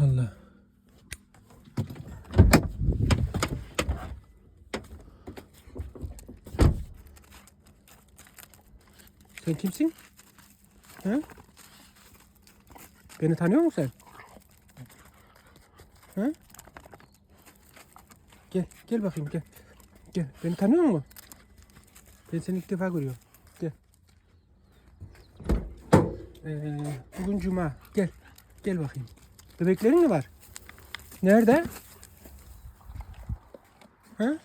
Allah. Sen kimsin? He? Beni tanıyor musun sen? He? Gel, gel bakayım gel. Gel, beni tanıyor musun? Ben seni ilk defa görüyorum. Gel. Ee, bugün cuma. Gel. Gel bakayım. Bebeklerin mi var? Nerede? Ha?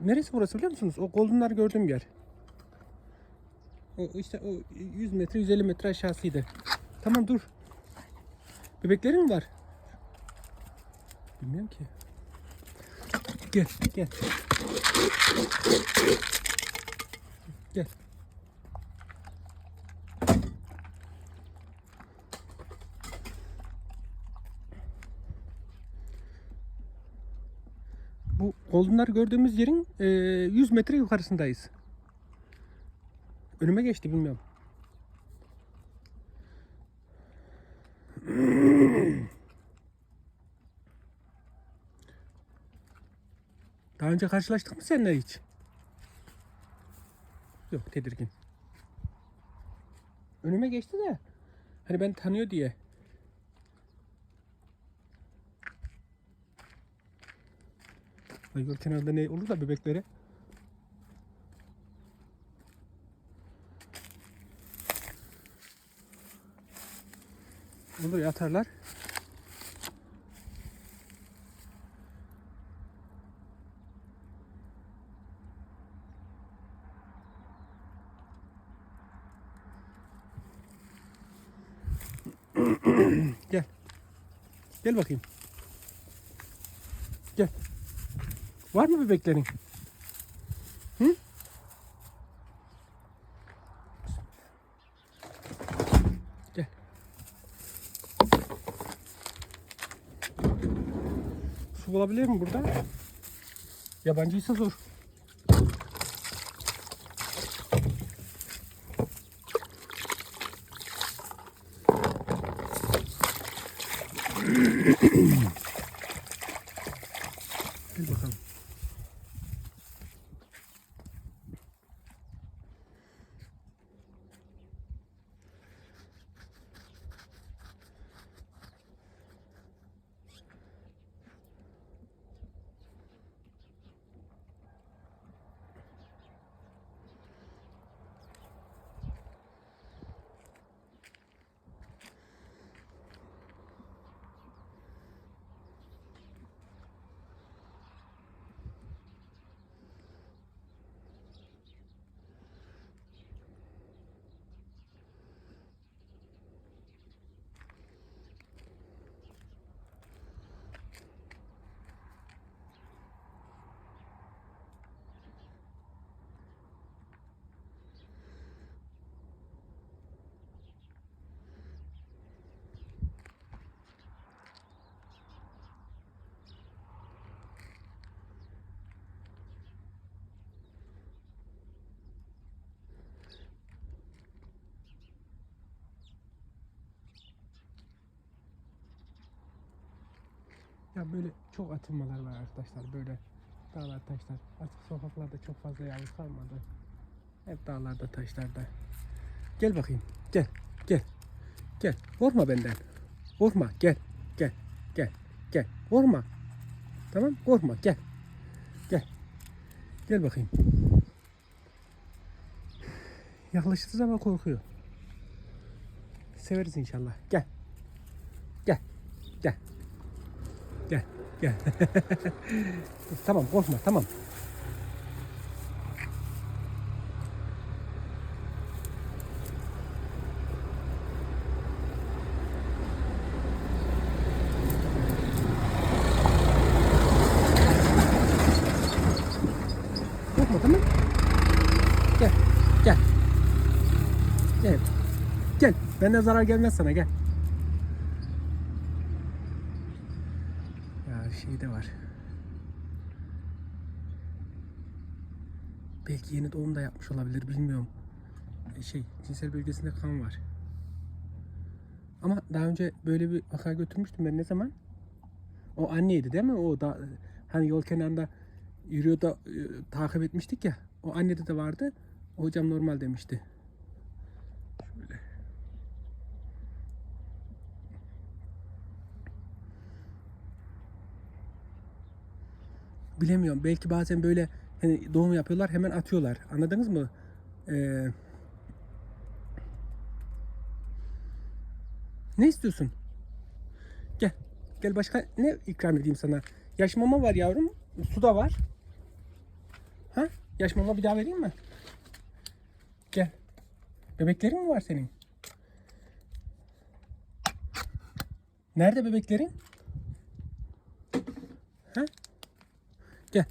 Neresi burası biliyor musunuz? O goldenlar gördüğüm yer. O işte o 100 metre 150 metre aşağısıydı. Tamam dur. Bebeklerin mi var? Bilmiyorum ki. Gel gel. Bu goldenlar gördüğümüz yerin e, 100 metre yukarısındayız. Önüme geçti bilmiyorum. Daha önce karşılaştık mı seninle hiç? Yok tedirgin. Önüme geçti de. Hani ben tanıyor diye. Yol kenarında ne olur da bebekleri. Olur yatarlar. Gel. Gel bakayım. Gel. Var mı bebeklerin? Hı? Gel. Su bulabilir mi burada? Yabancıysa zor. Gel Ya böyle çok atılmalar var arkadaşlar böyle dağlar taşlar. Artık sokaklarda çok fazla yalnız kalmadı. Hep dağlarda taşlarda. Gel bakayım gel gel gel korkma benden. Korkma gel gel gel gel korkma. Tamam korkma gel gel gel bakayım. Yaklaştığı zaman korkuyor. Severiz inşallah. Gel. Gel. Gel. Tamam korkma tamam. Korkma tamam. Gel. Gel. Gel. Gel. Benden zarar gelmez sana gel. Ya şey de var. Belki yeni doğum da yapmış olabilir bilmiyorum. E, Şey cinsel bölgesinde kan var. Ama daha önce böyle bir vaka götürmüştüm ben ne zaman? O anneydi değil mi? O da hani yol kenarında yürüyor da e, takip etmiştik ya. O annede de vardı. Hocam normal demişti. Bilemiyorum. Belki bazen böyle hani doğum yapıyorlar hemen atıyorlar. Anladınız mı? Ee, ne istiyorsun? Gel. Gel başka ne ikram edeyim sana? Yaş mama var yavrum. Su da var. Ha? Yaş mama bir daha vereyim mi? Gel. Bebeklerin mi var senin? Nerede bebeklerin? Ha? Gel.